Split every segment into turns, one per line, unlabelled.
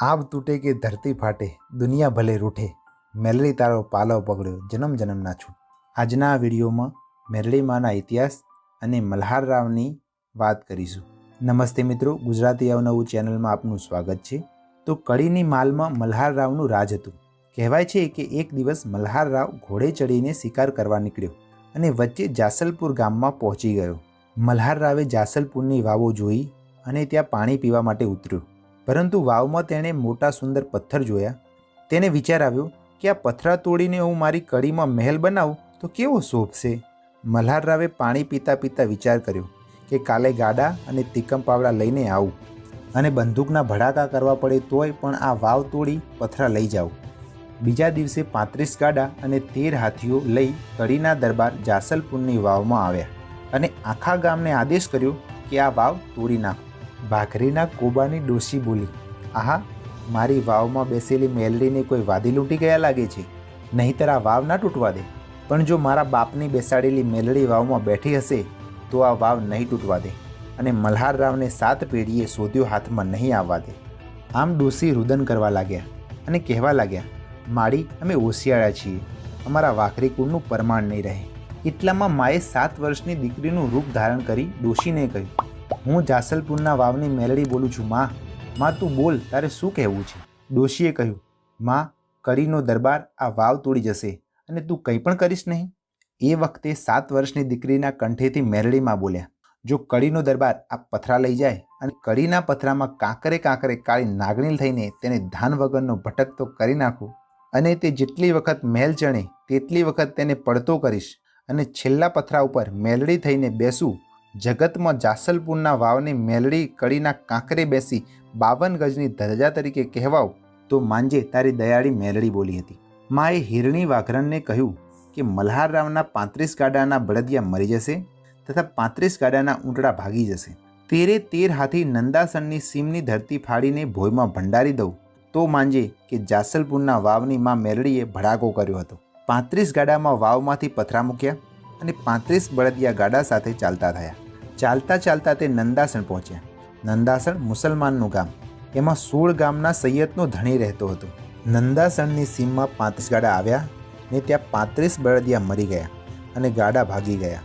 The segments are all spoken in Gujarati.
આબ તૂટે કે ધરતી ફાટે, દુનિયા ભલે રૂઠે, મેલડી તારો પાલવ પકડ્યો, જન્મ જન્મના છૂટ આજના વિડીયોમાં મેરડી માના ઇતિહાસ અને મલ્હાર રાવની વાત કરીશું. નમસ્તે મિત્રો, ગુજરાતી અવનવું ચેનલમાં આપનું સ્વાગત છે. તો કડીની માલમાં મલ્હાર રાવનું રાજ હતું. કહેવાય છે કે એક દિવસ મલ્હાર રાવ ઘોડે ચડીને શિકાર કરવા નીકળ્યો અને વચ્ચે જાસલપુર ગામમાં પહોંચી ગયો. મલ્હાર રાવે જાસલપુરની વાવો જોઈ અને ત્યાં પાણી પીવા માટે ઉતર્યો. પરંતુ વાવમાં તેણે મોટા સુંદર પથ્થર જોયા. તેને વિચાર આવ્યો કે આ પથરા તોડીને હું મારી કડીમાં મહેલ બનાવું તો કેવો શોભશે મલ્હારરાવે પાણી પીતા પીતા વિચાર કર્યો કે કાલે ગાડા અને તીકમ પાવડા લઈને આવું અને બંદૂકના ભડાકા કરવા પડે તોય પણ આ વાવ તોડી પથરા લઈ જાઉં બીજા દિવસે પાંત્રીસ ગાડા અને તેર હાથીઓ લઈ કડીના દરબાર જાસલપુરની વાવમાં આવ્યા અને આખા ગામને આદેશ કર્યો કે આ વાવ તોડી નાખો. ભાખરીના કોબાની ડોશી બોલી, આહા, મારી વાવમાં બેસેલી મેલડીને કોઈ વાદી લૂંટી ગયા લાગે છે. નહીંતર આ વાવ ના તૂટવા દે. પણ જો મારા બાપની બેસાડેલી મેલડી વાવમાં બેઠી હશે, તો આ વાવ નહીં તૂટવા દે અને મલ્હાર રાવને સાત પેઢીએ શોધ્યો હાથમાં નહીં આવવા દે. આમ ડોસી રુદન કરવા લાગ્યા અને કહેવા લાગ્યા, માડી, અમે હોશિયાળા છીએ. અમારા વાખરી કુળનું પરમાણ નહીં રહે. એટલામાં માએ સાત વર્ષની દીકરીનું રૂપ ધારણ કરી ડોશીને કહ્યું હું જાસલપુરના વાવની મેલડી બોલું છું, માં. માં, તું બોલ, તારે શું કહેવું છે? ડોશીએ કહ્યું, માં કડીનો દરબાર આ વાવ તોડી જશે અને તું કંઈ પણ કરીશ નહીં. એ વખતે સાત વર્ષની દીકરીના કંઠેથી મેરડીમાં બોલ્યા, જો કડીનો દરબાર આ પથરા લઈ જાય અને કડીના પથરામાં કાંકરે કાંકરે કાળી નાગણી થઈને તેને ધાન વગરનો ભટકતો કરી નાખું અને તે જેટલી વખત મહેલ ચણે તેટલી વખત તેને પડતો કરીશ અને છેલ્લા પથરા ઉપર મેલડી થઈને બેસું જગતમાં જાસલપુરના વાવની મેલડી કડીના કાંકરે બેસી બાવન ગજની ધજા તરીકે કહેવાવ તો માંજે તારી દયાળી મેલડી બોલી હતી. માએ હિરણી વાઘરણને કહ્યું કે મલ્હાર રાવના પાંત્રીસ ગાડાના બળદિયા મરી જશે તથા પાંત્રીસ ગાડાના ઊંટડા ભાગી જશે. તેરે તેર હાથી નંદાસનની સીમની ધરતી ફાડીને ભોયમાં ભંડારી દઉં તો માંજે કે જાસલપુરના વાવની માં મેલડીએ ભડાકો કર્યો હતો. પાંત્રીસ ગાડામાં વાવમાંથી પથરા મૂક્યા અને પાંત્રીસ બળદિયા ગાડા સાથે ચાલતા થયા. ચાલતા ચાલતા તે નંદાસણ પહોંચ્યા. નંદાસણ મુસલમાનનું ગામ. એમાં સોળ ગામના સૈયદનો ધણી રહેતો હતો. નંદાસણની સીમમાં પાંત્રીસ ગાડા આવ્યા ને ત્યાં પાંત્રીસ બળદિયા મરી ગયા અને ગાડા ભાગી ગયા.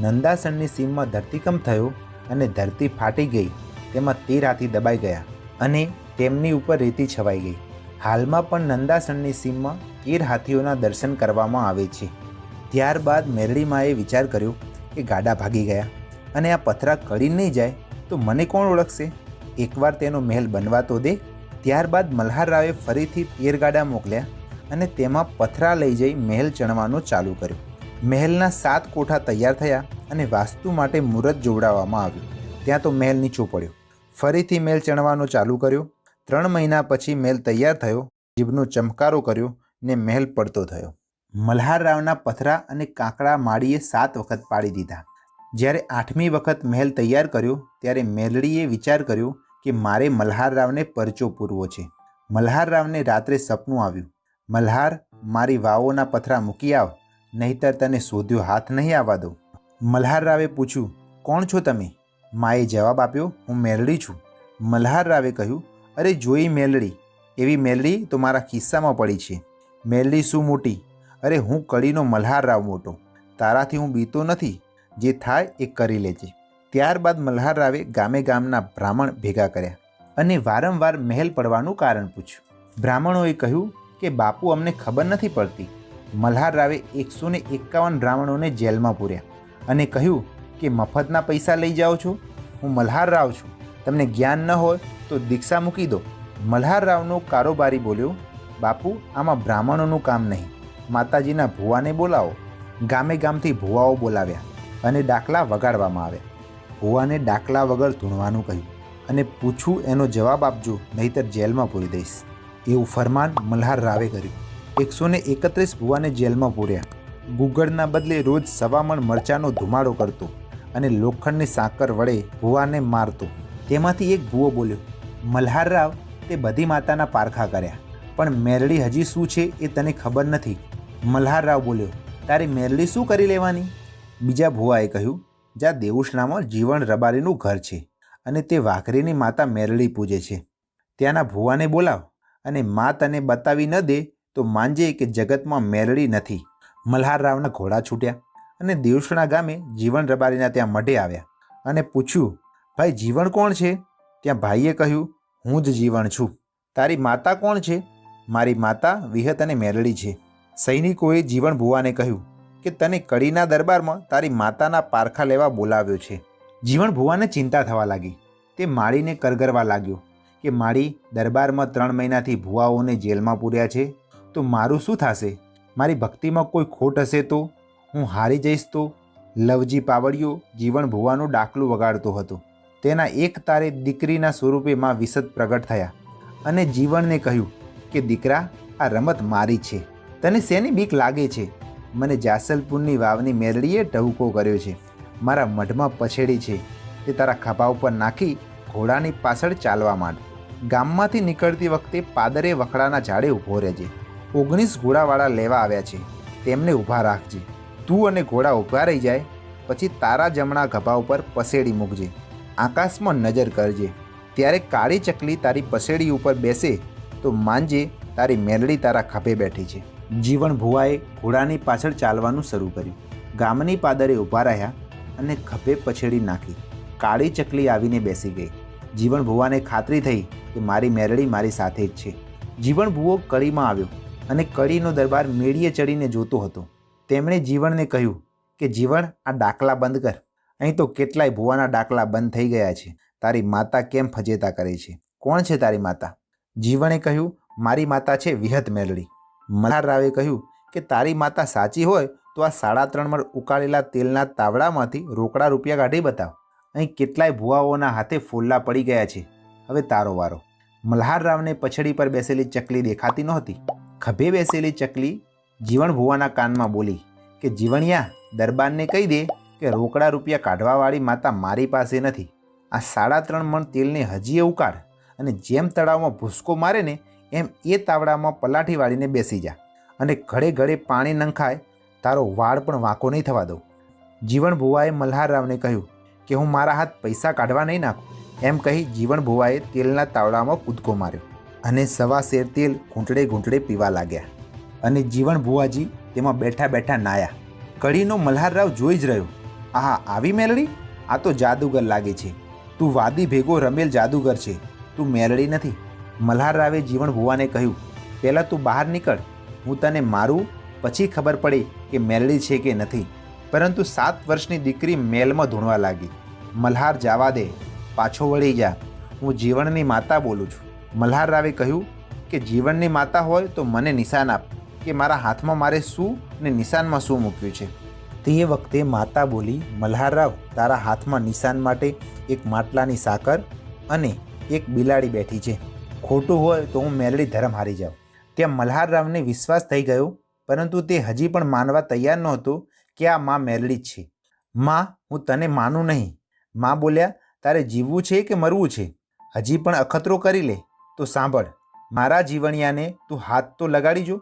નંદાસણની સીમમાં ધરતીકંપ થયો અને ધરતી ફાટી ગઈ. તેમાં તેર હાથી દબાઈ ગયા અને તેમની ઉપર રેતી છવાઈ ગઈ. હાલમાં પણ નંદાસણની સીમમાં તેર હાથીઓના દર્શન કરવામાં આવે છે. ત્યારબાદ મેરડીમાએ વિચાર કર્યો કે ગાડા ભાગી ગયા અને આ પથરા કડી નહીં જાય તો મને કોણ ઓળખશે? એકવાર તેનો મહેલ બનવા તો દે, ત્યારબાદ મલ્હાર રાવે ફરીથી તેર ગાડા મોકલ્યા અને તેમાં પથરા લઈ જઈ મહેલ ચણવાનો ચાલુ કર્યો. મહેલના સાત કોઠા તૈયાર થયા અને વાસ્તુ માટે મુહૂર્ત જોવડાવવામાં આવ્યું. ત્યાં તો મહેલ નીચો પડ્યો. ફરીથી મહેલ ચણવાનો ચાલુ કર્યો. ત્રણ મહિના પછી મહેલ તૈયાર થયો. જીભનો ચમકારો કર્યો ને મહેલ પડતો થયો. મલ્હાર રાવના પથરા અને કાંકડા માળીએ સાત વખત પાડી દીધા. જ્યારે આઠમી વખત મહેલ તૈયાર કર્યો, ત્યારે મેલડીએ વિચાર કર્યો કે મારે મલ્હાર રાવને પરચો પૂરવો છે. મલ્હાર રાવને રાત્રે સપનું આવ્યું. મલ્હાર, મારી વાવોના પથરા મૂકી આવ, નહીતર તને શોધ્યો હાથ નહીં આવવા દઉં મલ્હાર રાવે પૂછ્યું, કોણ છો તમે? માએ જવાબ આપ્યો, હું મેલડી છું. મલ્હાર રાવે કહ્યું, અરે જોઈ મેલડી, એવી મેલડી તો મારા ખિસ્સામાં પડી છે. મેલડી શું મોટી અરે હું કડીનો મલ્હાર રાવ મોટો. તારાથી હું બીતો નથી. જે થાય એ કરી લેજે. ત્યારબાદ મલ્હાર રાવે ગામે ગામના બ્રાહ્મણ ભેગા કર્યા અને વારંવાર મહેલ પડવાનું કારણ પૂછ્યું. બ્રાહ્મણોએ કહ્યું કે બાપુ અમને ખબર નથી પડતી. મલ્હાર રાવે એકસો ને એકાવન બ્રાહ્મણોને જેલમાં પૂર્યા અને કહ્યું કે મફતના પૈસા લઈ જાઓ છો? હું મલ્હાર રાવ છું. તમને જ્ઞાન ન હોય તો દીક્ષા મૂકી દો. મલ્હાર રાવનો કારોબારી બોલ્યો, બાપુ, આમાં બ્રાહ્મણોનું કામ નહીં. માતાજીના ભુવાને બોલાવો. ગામે ગામથી ભુવાઓ બોલાવ્યા અને ડાકલા વગાડવામાં આવ્યા. ભુવાને ડાકલા વગર ધૂણવાનું કહ્યું અને પૂછું એનો જવાબ આપજો, નહીતર જેલમાં પૂરી દઈશ. એવું ફરમાન મલ્હાર રાવે કર્યું. એકસો ને એકત્રીસ ભુવાને જેલમાં પૂર્યા. ગુગળના બદલે રોજ સવામણ મરચાનો ધુમાડો કરતો અને લોખંડની સાકર વડે ભુવાને મારતો. તેમાંથી એક ભુવો બોલ્યો, મલ્હાર રાવ, તે બધી માતાના પારખા કર્યા. પણ મેરડી હજી શું છે એ તને ખબર નથી. મલ્હાર રાવ બોલ્યો, તારી મેરલી શું કરી લેવાની? બીજા ભુવાએ કહ્યું જ્યાં દેવુશનામાં જીવણ રબારીનું ઘર છે અને તે વાઘરીની માતા મેરળી પૂજે છે. ત્યાંના ભુવાને બોલાવ અને મા તને બતાવી ન દે તો માનજે કે જગતમાં મેરળી નથી. મલ્હારરાવના ઘોડા છૂટ્યા અને દેવસણા ગામે જીવન રબારીના ત્યાં મઢે આવ્યા અને પૂછ્યું, ભાઈ, જીવન કોણ છે? ત્યાં ભાઈએ કહ્યું, હું જ જીવન છું. તારી માતા કોણ છે? મારી માતા વિહત અને મેરળી છે. સૈનિકોએ જીવન ભુવાને કહ્યું કે તને કડીના દરબારમાં તારી માતાના પારખા લેવા બોલાવ્યો છે. જીવન ભુવાને ચિંતા થવા લાગી. તે માળીને કરગરવા લાગ્યો કે, માળી, દરબારમાં ત્રણ મહિનાથી ભુવાઓને જેલમાં પૂર્યા છે, તો મારું શું થશે? મારી ભક્તિમાં કોઈ ખોટ હશે તો? હું હારી જઈશ તો? લવજી પાવડિયો જીવન ભુવાનું ડાકલું વગાડતો હતો. તેના એક તારે દીકરીના સ્વરૂપે માં વિસદ પ્રગટ થયા અને જીવનને કહ્યું કે, દીકરા, આ રમત મારી છે. તને શેની બીક લાગે છે? મને જાસલપુરની વાવની મેરડીએ ટહુકો કર્યો છે. મારા મઢમાં પછેડી છે. તે તારા ખભા ઉપર નાખી ઘોડાની પાછળ ચાલવા માંડ. ગામમાંથી નીકળતી વખતે પાદરે વખડાના ઝાડે ઊભો રહેજે. ઓગણીસ ઘોડાવાળા લેવા આવ્યા છે. તેમને ઊભા રાખજે. તું અને ઘોડા ઊભા રહી જાય, પછી તારા જમણા ખભા ઉપર પસેડી મૂકજે. આકાશમાં નજર કરજે. ત્યારે કાળી ચકલી તારી પસેડી ઉપર બેસે, તો માનજે તારી મેલડી તારા ખભે બેઠી છે. જીવન ભુવાએ ઘોડાની પાછળ ચાલવાનું શરૂ કર્યું. ગામની પાદરે ઊભા રહ્યા અને ખભે પછેડી નાખી. કાળી ચકલી આવીને બેસી ગઈ. જીવન ભુવાને ખાતરી થઈ કે મારી મેરડી મારી સાથે જ છે. જીવન ભુવો કડીમાં આવ્યો અને કડીનો દરબાર મેળીએ ચડીને જોતો હતો. તેમણે જીવણને કહ્યું કે જીવન આ ડાકલા બંધ કર. અહીં તો કેટલાય ભુવાના ડાકલા બંધ થઈ ગયા છે. તારી માતા કેમ ફજેતા કરે છે? કોણ છે તારી માતા? જીવણે કહ્યું, મારી માતા છે વિહત મેલડી મલ્હાર રાવે કહ્યું કે તારી માતા સાચી હોય તો આ સાડા ત્રણ મણ ઉકાળેલા તેલના તાવડામાંથી રોકડા રૂપિયા કાઢી બતાવ. અહીં કેટલાય ભુવાઓના હાથે ફોલ્લા પડી ગયા છે. હવે તારો વારો. મલ્હાર રાવને પછડી પર બેસેલી ચકલી દેખાતી નહોતી. ખભે બેસેલી ચકલી જીવણ ભુવાના કાનમાં બોલી કે, જીવણિયા, દરબારને કહી દે કે રોકડા રૂપિયા કાઢવાવાળી માતા મારી પાસે નથી. આ સાડા ત્રણ મણ તેલને હજી ઉકાળ અને જેમ તળાવમાં ભૂસકો મારે ને એમ એ તાવડામાં પલાઠી વાળીને બેસી જા. અને ઘડે ઘડે પાણી નંખાય, તારો વાળ પણ વાંકો નહીં થવા દઉં. જીવણ ભુવાએ મલ્હાર રાવને કહ્યું કે હું મારા હાથ પૈસા કાઢવા નહીં નાખું. એમ કહી જીવણ ભુવાએ તેલના તાવડામાં કૂદકો માર્યો અને સવા શેર તેલ ઘૂંટડે ઘૂંટડે પીવા લાગ્યા. અને જીવણ ભુવાજી તેમાં બેઠા બેઠા નાયા. કડીનો મલ્હારરાવ જોઈ જ રહ્યો. આહા, આવી મેલડી? આ તો જાદુગર લાગે છે. તું વાદી ભેગો રમેલ જાદુગર છે. તું મેલડી નથી. મલ્હારરાવે જીવણ ભુવાને કહ્યું, પહેલાં તું બહાર નીકળ. હું તને મારું, પછી ખબર પડે કે મેલડી છે કે નથી. પરંતુ સાત વર્ષની દીકરી મેલમાં ધૂણવા લાગી. મલ્હાર જવા દે, પાછો વળી જા. હું જીવણની માતા બોલું છું. મલ્હાર રાવે કહ્યું, કે જીવણની માતા હોય તો મને નિશાન આપ, કે મારા હાથમાં મારે શું ને નિશાનમાં શું મૂક્યું છે. તે વખતે માતા બોલી મલ્હારરાવ તારા હાથમાં નિશાન માટે એક માટલાની સાકર અને એક બિલાડી બેઠી છે. ખોટું હોય તો હું મેલડી ધર્મ હારી જાઉં. ત્યાં મલ્હારરાવને વિશ્વાસ થઈ ગયો, પરંતુ તે હજી પણ માનવા તૈયાર નહોતો કે આ માં મેલડી જ છે. માં, હું તને માનું નહીં. માં બોલ્યા, તારે જીવવું છે કે મરવું છે? હજી પણ અખતરો કરી લે. તો સાંભળ, મારા જીવણિયાને તું હાથ તો લગાડી જો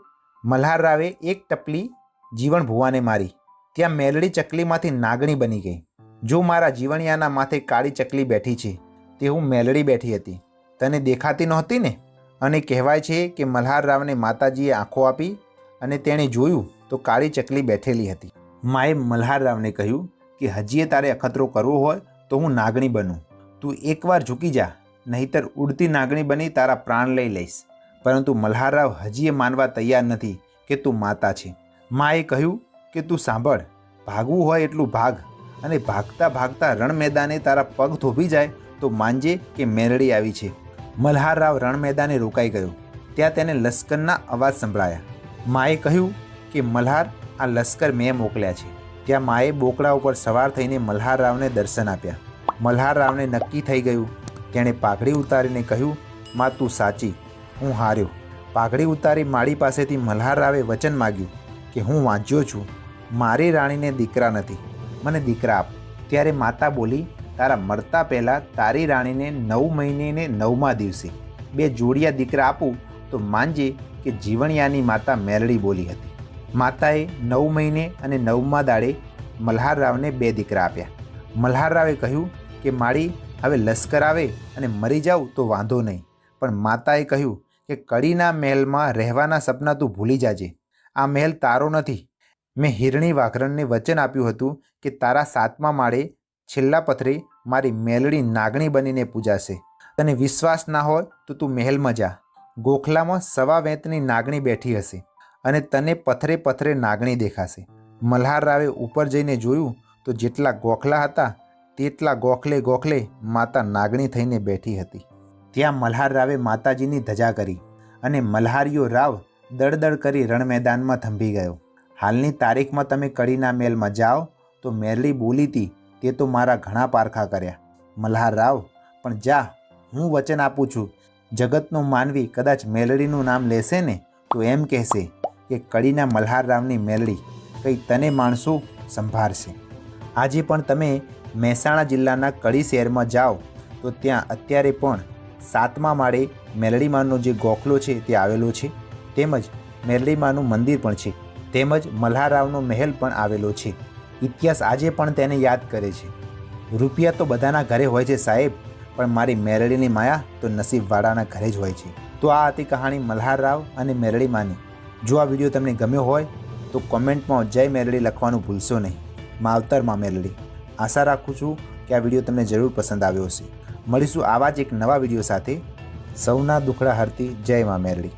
મલ્હાર રાવે એક ટપલી જીવણ ભુવાને મારી. ત્યાં મેલડી ચકલીમાંથી નાગણી બની ગઈ. જો મારા જીવણિયાના માથે કાળી ચકલી બેઠી છે, તે હું મેલડી બેઠી હતી. તને દેખાતી નહોતી ને? અને કહેવાય છે કે મલ્હાર રાવને માતાજીએ આંખો આપી અને તેણે જોયું તો કાળી ચકલી બેઠેલી હતી. માએ મલ્હાર રાવને કહ્યું કે, હજીએ તારે અખતરો કરવો હોય તો હું નાગણી બનું. તું એકવાર ઝૂકી જા, નહીતર ઉડતી નાગણી બની તારા પ્રાણ લઈ લઈશ. પરંતુ મલ્હારરાવ હજીએ માનવા તૈયાર નથી કે તું માતા છે. માએ કહ્યું કે, તું સાંભળ, ભાગવું હોય એટલું ભાગ અને ભાગતા ભાગતા રણ મેદાને તારા પગ ધોભી જાય તો માનજે કે મેરડી આવી છે. મલ્હારરાવ રણ મેદાને રોકાઈ ગયો. ત્યાં તેને લશ્કરના અવાજ સંભળાયા. માએ કહ્યું કે મલ્હાર આ લશ્કર મેં મોકલ્યા છે. ત્યાં માએ બોકડા ઉપર સવાર થઈને મલ્હારરાવને દર્શન આપ્યા. મલ્હારરાવને નક્કી થઈ ગયું. તેણે પાઘડી ઉતારીને કહ્યું, માં, તું સાચી. હું હાર્યો. પાઘડી ઉતારી માળી પાસેથી મલ્હારરાવે વચન માગ્યું કે હું વાંચ્યો છું. મારી રાણીને દીકરા નથી. મને દીકરા આપ. ત્યારે માતા બોલી તારા મરતા પહેલાં તારી રાણીને નવ મહિને ને નવમા દિવસે બે જોડિયા દીકરા આપું તો માનજે કે જીવણિયાની માતા મેરડી બોલી હતી. માતાએ નવ મહિને અને નવમા દાડે મલ્હારરાવને બે દીકરા આપ્યા. મલ્હારરાવે કહ્યું કે, માળી, હવે લશ્કર આવે અને મરી જાઉં તો વાંધો નહીં. પણ માતાએ કહ્યું કે, કડીના મહેલમાં રહેવાના સપના તું ભૂલી જાજે. આ મહેલ તારો નથી. મેં હિરણી વાઘરણને વચન આપ્યું હતું કે, તારા સાતમા માળે છેલ્લા પથરે મારી મેલડી નાગણી બનીને પૂજાશે. તને વિશ્વાસ ના હોય તો તું મહેલમાં જા. ગોખલામાં સવા વેંતની નાગણી બેઠી હશે અને તને પથરે પથરે નાગણી દેખાશે. મલ્હાર રાવે ઉપર જઈને જોયું તો જેટલા ગોખલા હતા તેટલા ગોખલે ગોખલે માતા નાગણી થઈને બેઠી હતી. ત્યાં મલ્હાર રાવે માતાજીની ધજા કરી અને મલ્હારીઓ રાવ દળદળ કરી રણ મેદાનમાં થંભી ગયો. હાલની તારીખમાં તમે કડીના મેલમાં જાઓ તો મેરલી બોલી હતી તે તો મારા ઘણા પારખા કર્યા. મલ્હાર રાવ, પણ જા, હું વચન આપું છું. જગતનો માનવી કદાચ મેલડીનું નામ લેશે ને, તો એમ કહેશે કે કડીના મલ્હાર રાવની મેલડી કંઈ તને માણસો સંભાળશે. આજે પણ તમે મહેસાણા જિલ્લાના કડી શહેરમાં જાઓ, તો ત્યાં અત્યારે પણ સાતમા માળે મેલડીમાનો જે ગોખલો છે તે આવેલો છે. તેમજ મેલડીમાનું મંદિર પણ છે. તેમજ મલ્હારાવનો મહેલ પણ આવેલો છે. ઇતિહાસ આજે પણ તેને યાદ કરે છે. રૂપિયા તો બધાના ઘરે હોય છે સાહેબ, પણ મારી મેરડીની માયા તો નસીબવાળાના ઘરે જ હોય છે. તો આ હતી કહાણી મલ્હાર રાવ અને મેરડીમાની જો આ વીડિયો તમને ગમ્યો હોય, તો કોમેન્ટમાં જય મેરડી લખવાનું ભૂલશો નહીં. માવતરમાં મેરળી આશા રાખું છું કે આ વીડિયો તમને જરૂર પસંદ આવ્યો હશે. મળીશું આવા જ એક નવા વીડિયો સાથે. સૌના દુખડા હરતી જય મા મેરડી.